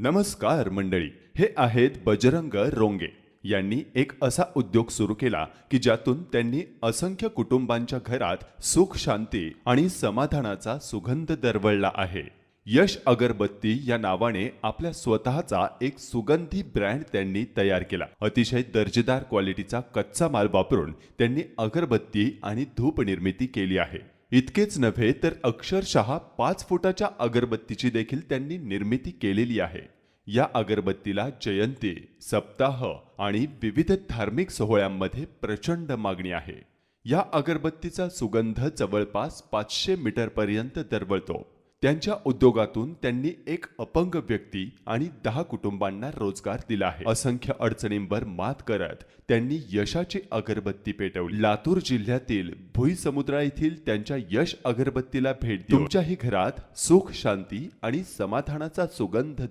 नमस्कार मंडळी हे आहेत बजरंग रोंगे. यांनी एक असा उद्योग सुरू केला की ज्यातून त्यांनी असंख्य कुटुंबांच्या घरात सुख शांती आणि समाधानाचा सुगंध दरवळला आहे. यश अगरबत्ती या नावाने आपल्या स्वतःचा एक सुगंधी ब्रँड त्यांनी तयार केला. अतिशय दर्जेदार क्वालिटीचा कच्चा माल वापरून त्यांनी अगरबत्ती आणि धूप निर्मिती केली आहे. इतकेच नव्हे तर अक्षरशः पाच फुटाच्या अगरबत्तीची देखील त्यांनी निर्मिती केलेली आहे. या अगरबत्तीला जयंती सप्ताह आणि विविध धार्मिक सोहळ्यांमध्ये प्रचंड मागणी आहे. या अगरबत्तीचा सुगंध जवळपास पाचशे मीटर पर्यंत दरवळतो. त्यांच्या उद्योगातून त्यांनी एक अपंग व्यक्ती आणि दहा कुटुंबांना रोजगार दिला आहे. असंख्य अडचणींवर मात करत त्यांनी यशाची अगरबत्ती पेटवली. लातूर जिल्ह्यातील भुई समुद्रा येथील त्यांच्या यश अगरबत्तीला भेट तुमच्याही घरात सुख शांती आणि समाधानाचा सुगंध